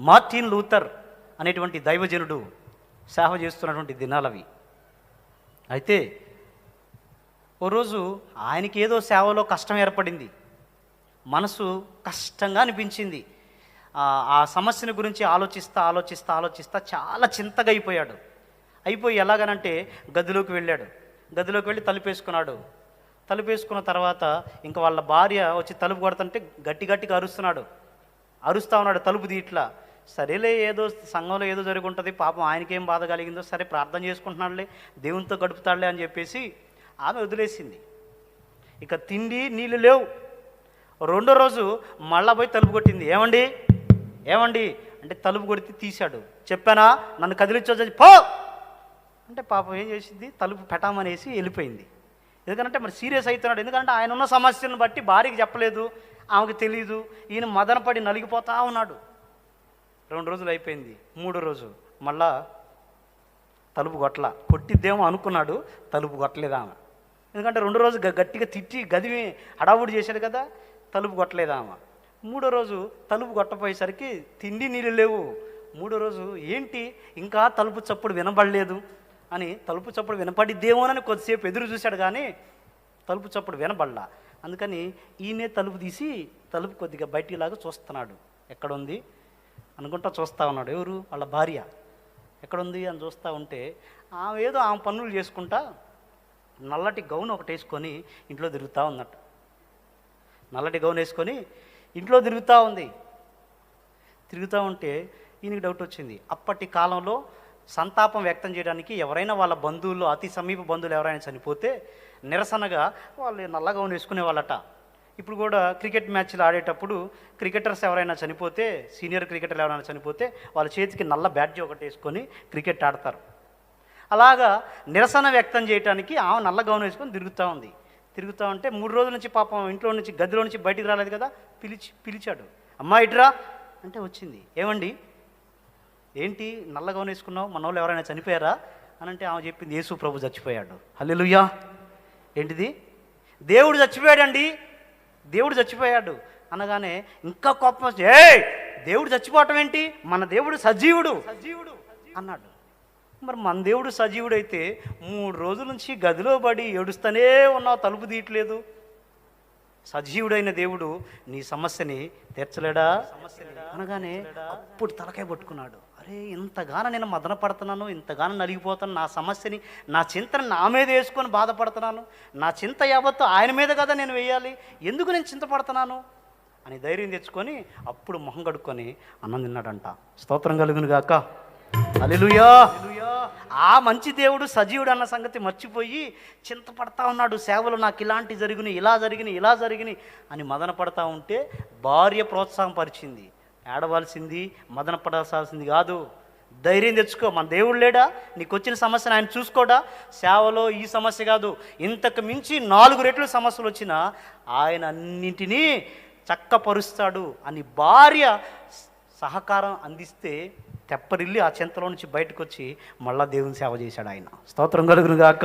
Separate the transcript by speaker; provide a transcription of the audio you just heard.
Speaker 1: Martin Luther అనేటువంటి దైవజనుడు సేవ చేస్తున్నటువంటి దినాలవి. అయితే ఓ రోజు ఆయనకి ఏదో సేవలో కష్టం ఏర్పడింది. మనసు కష్టంగా అనిపించింది. ఆ సమస్యను గురించి ఆలోచిస్తా ఆలోచిస్తా ఆలోచిస్తా చాలా చింతగా అయిపోయాడు. అయిపోయి ఎలాగనంటే గదిలోకి వెళ్ళాడు. గదిలోకి వెళ్ళి తలుపేసుకున్నాడు. తలుపేసుకున్న తర్వాత ఇంకా వాళ్ళ భార్య వచ్చి తలుపు కొడుతుంటే గట్టి గట్టిగా అరుస్తున్నాడు. అరుస్తా ఉన్నాడు తలుపు దీట్లా సరేలే ఏదో సంఘంలో ఏదో జరుగుంటుంది పాపం ఆయనకేం బాధ కలిగిందో సరే ప్రార్థన చేసుకుంటున్నాడులే దేవునితో గడుపుతాడులే అని చెప్పేసి ఆమె వదిలేసింది. ఇక తిండి నీళ్ళు లేవు. రెండో రోజు మళ్ళా పోయి తలుపు కొట్టింది. ఏమండి? ఏమండి? అంటే తలుపు కొడితే తీశాడు. చెప్పానా? నన్ను కదిలించొచ్చు పో! అంటే పాపం ఏం చేసింది? తలుపు పెట్టామనేసి వెళ్ళిపోయింది. ఎందుకంటే మరి సీరియస్ అవుతున్నాడు. ఎందుకంటే ఆయన ఉన్న సమస్యను బట్టి భార్యకి చెప్పలేదు. ఆమెకు తెలీదు. ఈయన మదనపడి నలిగిపోతా ఉన్నాడు. రెండు రోజులు అయిపోయింది. మూడో రోజు మళ్ళా తలుపు కొట్టల. కొట్టిద్దేమో అనుకున్నాడు. తలుపు కొట్టలేదు ఆమె. ఎందుకంటే రెండు రోజు గట్టిగా తిట్టి గదివి హడావుడి చేశాడు కదా తలుపు కొట్టలేదు ఆమె. మూడో రోజు తలుపు కొట్టపోయేసరికి తిండి నీళ్ళు లేవు. మూడో రోజు ఏంటి? ఇంకా తలుపు చప్పుడు వినబడలేదు అని తలుపు చప్పుడు వినపడిద్దేమోనని కొద్దిసేపు ఎదురు చూశాడు కానీ తలుపు చప్పుడు వినబడలా. అందుకని ఈయనే తలుపు తీసి తలుపు కొద్దిగా బయటిలాగా చూస్తున్నాడు. ఎక్కడ ఉంది అనుకుంటా చూస్తా ఉన్నాడు. ఎవరు? వాళ్ళ భార్య. ఎక్కడుంది అని చూస్తూ ఉంటే ఆమె ఏదో ఆమె పనులు చేసుకుంటా నల్లటి గౌన్ ఒకటి వేసుకొని ఇంట్లో తిరుగుతూ ఉన్నట్టు. నల్లటి గౌన్ వేసుకొని ఇంట్లో తిరుగుతూ ఉంది. తిరుగుతూ ఉంటే ఈయనకి డౌట్ వచ్చింది. అప్పటి కాలంలో సంతాపం వ్యక్తం చేయడానికి ఎవరైనా వాళ్ళ బంధువులు అతి సమీప బంధువులు ఎవరైనా చనిపోతే నిరసనగా వాళ్ళు నల్ల గౌన్ వేసుకునే వాళ్ళట ఇప్పుడు కూడా క్రికెట్ మ్యాచ్లు ఆడేటప్పుడు క్రికెటర్స్ ఎవరైనా చనిపోతే సీనియర్ క్రికెటర్లు ఎవరైనా చనిపోతే వాళ్ళ చేతికి నల్ల బ్యాడ్జీ ఒకటి వేసుకొని క్రికెట్ ఆడతారు. అలాగా నిరసన వ్యక్తం చేయడానికి ఆమె నల్ల గౌన్ వేసుకొని తిరుగుతూ ఉంది. తిరుగుతూ ఉంటే మూడు రోజుల నుంచి పాపం ఇంట్లో నుంచి గదిలో నుంచి బయటికి రాలేదు కదా పిలిచి పిలిచాడు. అమ్మా ఇట్రా అంటే వచ్చింది. ఏమండి? ఏంటి నల్ల గౌన్ వేసుకున్నావు మన వాళ్ళు ఎవరైనా చనిపోయారా? అని అంటే ఆమె చెప్పింది యేసు ప్రభు చచ్చిపోయాడు. హల్లెలూయా. ఏంటిది? దేవుడు చచ్చిపోయాడండి. దేవుడు చచ్చిపోయాడు. అనగానే ఇంకా కోపం ఏ దేవుడు చచ్చిపోవటం ఏంటి? మన దేవుడు సజీవుడు. సజీవుడు. అన్నాడు. మరి మన దేవుడు సజీవుడైతే మూడు రోజుల నుంచి గదిలో పడి ఏడుస్తూనే ఉన్నావు తలుపు తీయట్లేదు. సజీవుడైన దేవుడు నీ సమస్యని తీర్చలేడా? అనగానే అప్పుడు తలకాయ పట్టుకున్నాడు. అరే ఇంతగానో నేను మదన పడుతున్నాను ఇంతగానో నలిగిపోతాను నా సమస్యని నా చింతను నా మీద వేసుకొని బాధపడుతున్నాను నా చింత యావత్తు ఆయన మీద కదా నేను వేయాలి ఎందుకు నేను చింతపడుతున్నాను? అని ధైర్యం తెచ్చుకొని అప్పుడు మొహం కడుక్కొని అన్నం తిన్నాడంట. స్తోత్రం కలుగును గాక. హల్లెలూయా. ఆ మంచి దేవుడు సజీవుడు అన్న సంగతి మర్చిపోయి చింతపడతా ఉన్నాడు సేవలు నాకు ఇలాంటి జరిగినాయి ఇలా జరిగినాయి ఇలా జరిగినాయి అని మదన పడతా ఉంటే భార్య ప్రోత్సాహం పరిచింది. ఏడవలసింది మదన పడాల్సింది కాదు. ధైర్యం తెచ్చుకో. మన దేవుడు లేడా? నీకు వచ్చిన సమస్యను ఆయన చూసుకోడా? సేవలో ఈ సమస్య కాదు. ఇంతకు మించి నాలుగు రెట్లు సమస్యలు వచ్చినా ఆయన అన్నింటినీ చక్కపరుస్తాడు అని భార్య సహకారం అందిస్తే తెప్పరిల్లి ఆ చింతలో నుంచి బయటకు వచ్చి మళ్ళా దేవుని సేవ చేశాడు ఆయన. స్తోత్రం కలుగును గాక.